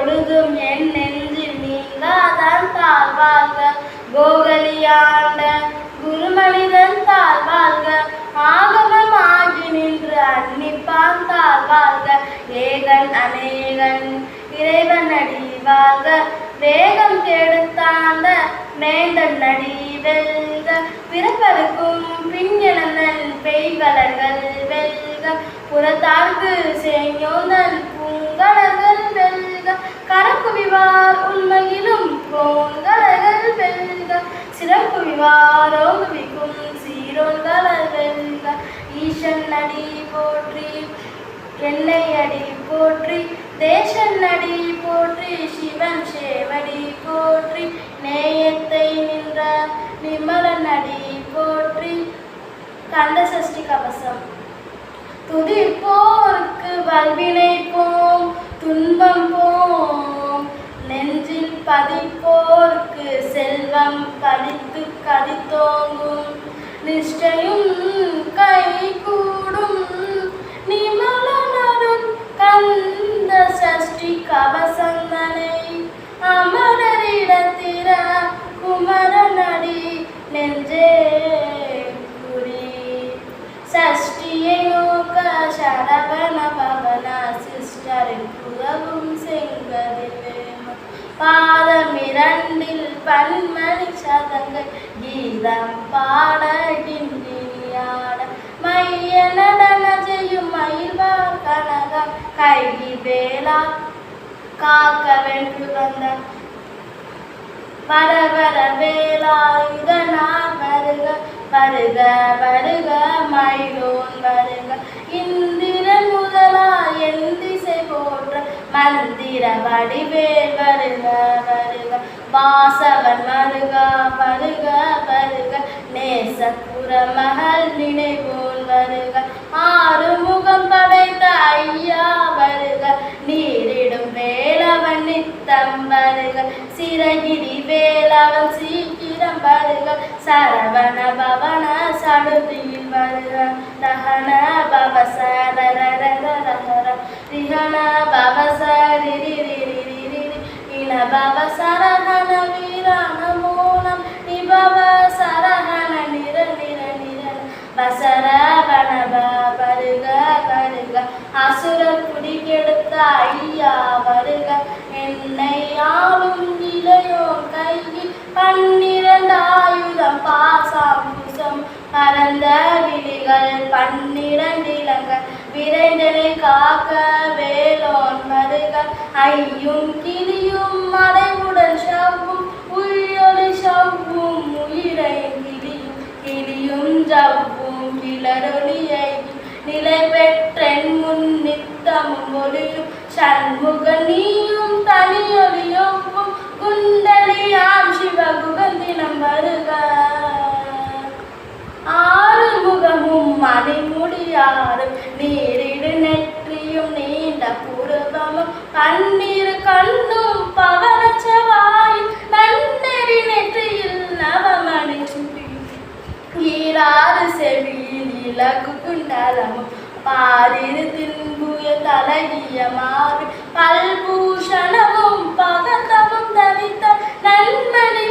ஒடுகும் என் நெஞ்சு நீங்காதான் தாழ்வாழ்க கோகலியாண்ட குருமனிதன் தாழ்வாழ்க ஆகமம் ஆகி நின்று அன்னிப்பான் தாழ்வாழ்க ஏகன் அநேகன் இறைவன் அடிவாழ்க வேகம் கெடுத்தாந்த மேந்தன் நடி வெல்க. பிறப்பருக்கும் பின் இழந்தன் பெய்வலர்கள் வெல்க. புறத்தார்க்கு செய்யோந்தன் பூங்கலர்கள் வெல்க. என்னை அடி போற்றி தேசன் அடி போற்றி சிவன் சேவடி போற்றி நேயத்தை நின்ற நிமலன் அடி போற்றி. கந்த சஷ்டி கவசம். துதிப்போருக்கு வல்வினை போம் துன்பம் போம். நெஞ்சில் பதிப்போருக்கு செல்வம் பலித்து கதித்தோங்கும் நிஷ்டையும் கவசந்தனை அமரரிடத்திர குமரநடி நெஞ்சே குறி. சஷ்டியோக சரவண பவன சிஸ்டரின் புறவும் செங்கதில் பாதமிரண்டில் பன்மணி சதங்க கீதம் பாடகின்றியாட மைய நடன செய்யும் மயில்வா கனகம் கைகி வேளா காக்க வென்று வந்த வர வர வேலாயுதனார் வருக வருக வருக மயிலோன் வருக. இந்திரன் முதலா என் திசை போற்ற மந்திர வடிவேல் வருக வருக. வாசவன் வருக வருக வருக. நேசப்புற மகள் நினைவோன் வருக. சிறகிரி வேலவன் சீக்கிரம் வருக. சரவண பவன சடுதியில் வருக. ரஹன பவ பவசரரரரரர ரிஹன பவ பவசரிரிரிரிரிரி இன பவசரஹன வீரான மூலம். நிபவ சரஹன நிர நிர நிர. வசர வனவ வருக வருக. அசுர குடிக்கெடுத்த ஐயா வருக. என்னை கையில் பன்னிரண்டு பரந்த விழிகள் பன்னிரண்டிலங்க விரைந்தனை காக்க வேலோன் வருக ஐயும் கிளியும் மறைவுடன் சவ்வும் உயிரொளி சவ்வும் உயிரை கிளியும். கிளியும் ஜவ்வும் கிளரொளியை நிலை பெற்றென் முன் நித்தமும் ஒளியும். சண்முக நீயும் தனியொலியொவும் குண்டலியாம் வருக. ஆறுமுகமும் முகமும் மணிமுடியாரும் நீரிடு நெற்றியும் நீண்ட புருவமும் கண்ணீர் கண்ணும் பவரச்சவாய் நன்னெறி நெற்றியில் நவமணி ஈராறு செவியில் இலகு குண்டலமும் பாரிரு தின்புய தலகிய மாறு பல்பூஷணமும் பகத்தமும் நன்மணி